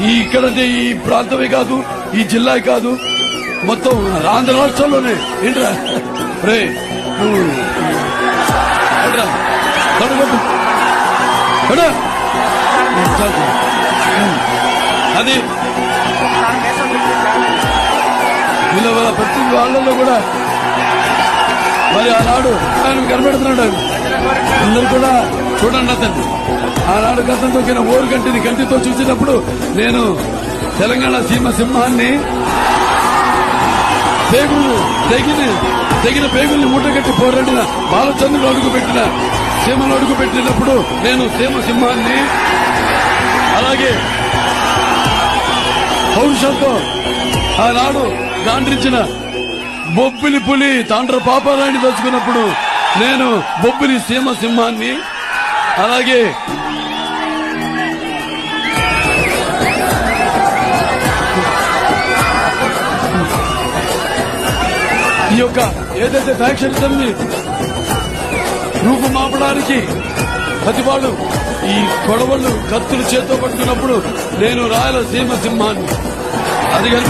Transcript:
ఈ ఇక్కడంటే ఈ ప్రాంతమే కాదు ఈ జిల్లా కాదు. మొత్తం ఆంధ్ర రాష్ట్రంలోనే. ఏంట్రా? రే నువ్వు అది వీళ్ళ ప్రతి వాళ్ళలో కూడా మరి ఆనాడు ఆయన కనబెడుతున్నాడు. అందరు కూడా చూడండి అతన్ని. ఆనాడు గతం తొక్కిన ఓరు గంటిని కంటితో చూసినప్పుడు నేను తెలంగాణ సీమ సింహాన్ని పేగులు తెగిన తెగిన పేగుల్ని మూటగట్టి పోరాడిన బాలచంద్రుడు అడుగు పెట్టిన సీమను అడుగు పెట్టినప్పుడు నేను సీమ సింహాన్ని అలాగే పౌరుషంతో ఆనాడు గాండ్రించిన బొబ్బిలి పులి తాండ్ర పాపారాయణ తలుచుకున్నప్పుడు నేను బొబ్బిలి సీమ సింహాన్ని అలాగే. ఈ యొక్క ఏదైతే ఫ్యాక్షన్ని రూపుమాపడానికి ప్రతివాడు ఈ గొడవలు కత్తులు చేతో పట్టుకున్నప్పుడు నేను రాయలసీమ సింహాన్ని. అది కనుక